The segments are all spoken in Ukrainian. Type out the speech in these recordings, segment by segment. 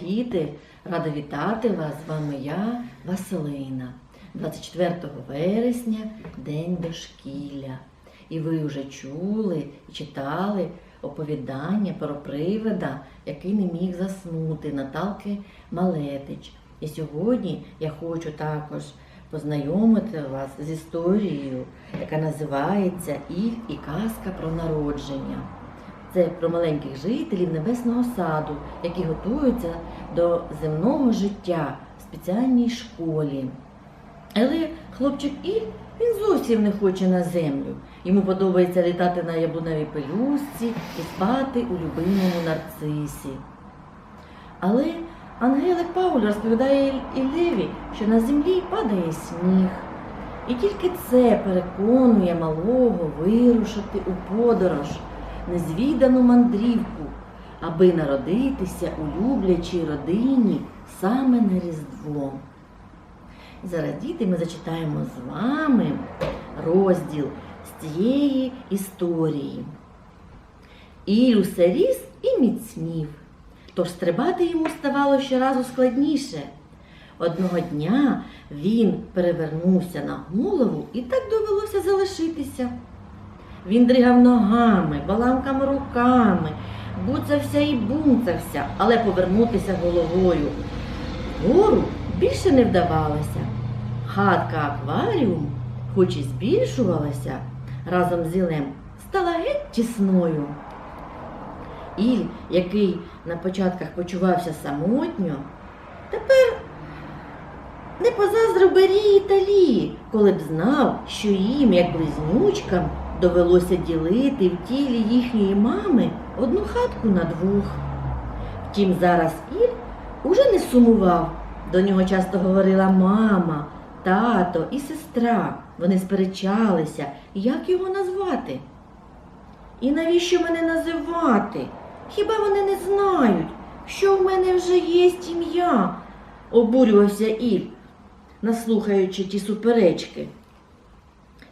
діти! Рада вітати вас! З вами я, Василина. 24 вересня День дошкілля. І ви вже чули і читали оповідання про привида, який не міг заснути Наталки Малетич. І сьогодні я хочу також познайомити вас з історією, яка називається Іль і казка про народження. Це про маленьких жителів небесного саду, які готуються до земного життя в спеціальній школі. Але хлопчик Іль він зовсім не хоче на землю. Йому подобається літати на яблуневій пелюстці і спати у любимому нарцисі. Але Ангелик Пауль розповідає Іллеві, що на землі падає сніг. І тільки це переконує малого вирушити у подорож, незвідану мандрівку, аби народитися у люблячій родині саме на Різдво. Зараз діти ми зачитаємо з вами розділ з цієї історії. Іль усе ріс і міцнів, тож стрибати йому ставало щоразу складніше. Одного дня він перевернувся на голову і так довелося залишитися. Він дригав ногами, баламками руками, буцався і бунцався, але повернутися головою вгору більше не вдавалося. Хатка акваріум, хоч і збільшувалася разом з Ілем, стала геть тісною. Іль, який на початках почувався самотньо, тепер не позаздрив би Рії та Лії, коли б знав, що їм, як близнючкам, довелося ділити в тілі їхньої мами одну хатку на двох. Втім, зараз Іль уже не сумував. До нього часто говорила мама, тато і сестра. Вони сперечалися, як його назвати. І навіщо мене називати? Хіба вони не знають, що в мене вже є ім'я? обурювався Іль, наслухаючи ті суперечки.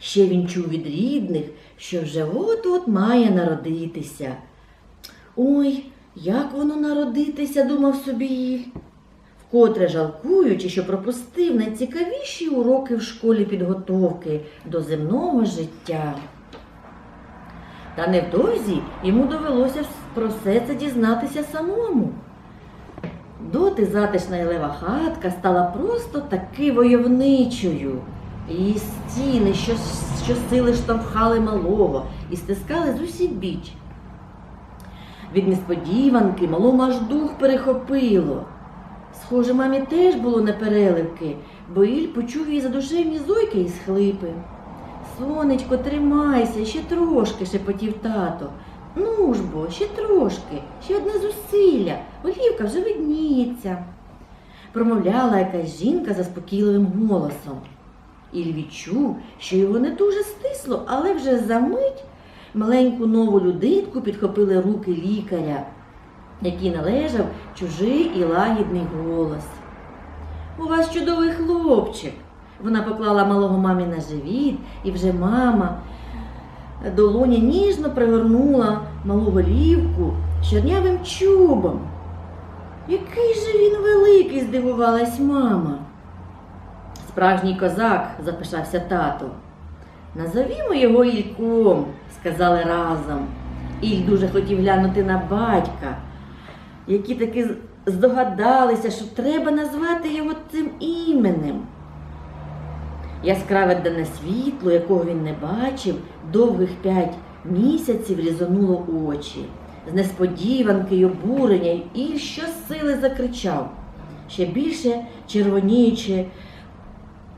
Ще він чув від рідних, що вже от-от має народитися. Ой, як воно народитися, думав собі Іль. Вкотре жалкуючи, що пропустив найцікавіші уроки в школі підготовки до земного життя. Та невдовзі йому довелося про все це дізнатися самому. Доти затишна і лева хатка стала просто таки войовничою. Її стіни, що, що сили штовхали малого і стискали з усіх біч. Від несподіванки малому аж дух перехопило. Схоже, мамі теж було непереливки, бо Іль почув її задушевні зойки і схлипи. Сонечко, тримайся, ще трошки, шепотів тато. Ну ж бо, ще трошки, ще одне зусилля, голівка вже видніється. Промовляла якась жінка заспокійливим голосом. Іль відчув, що його не дуже стисло, але вже за мить маленьку нову людинку підхопили руки лікаря, який належав чужий і лагідний голос. У вас чудовий хлопчик. Вона поклала малого мамі на живіт, і вже мама долоня ніжно пригорнула малу голівку чорнявим чубом. Який же він великий, здивувалась мама. Справжній козак, запишався тато. Назовімо його Ільком, сказали разом. Іль дуже хотів глянути на батька, які таки здогадалися, що треба назвати його цим іменем. Яскраве денне світло, якого він не бачив, довгих п'ять місяців різонуло очі. З несподіванки й обурення і щосили закричав, ще більше червоніючи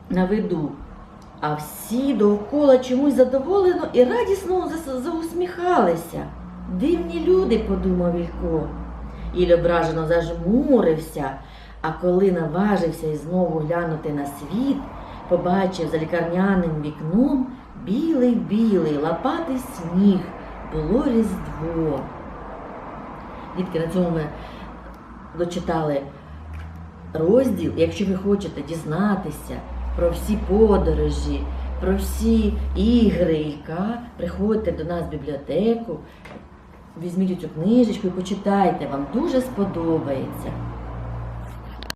на виду. А всі довкола чомусь задоволено і радісно заусміхалися. Дивні люди, подумав Вілько. Іль ображено зажмурився, а коли наважився і знову глянути на світ, побачив за лікарняним вікном білий-білий лопатий сніг. Було Різдво. Дітки, на цьому ми дочитали розділ. Якщо ви хочете дізнатися про всі подорожі, про всі ігри яка приходьте до нас в бібліотеку, візьміть цю книжечку і почитайте, вам дуже сподобається.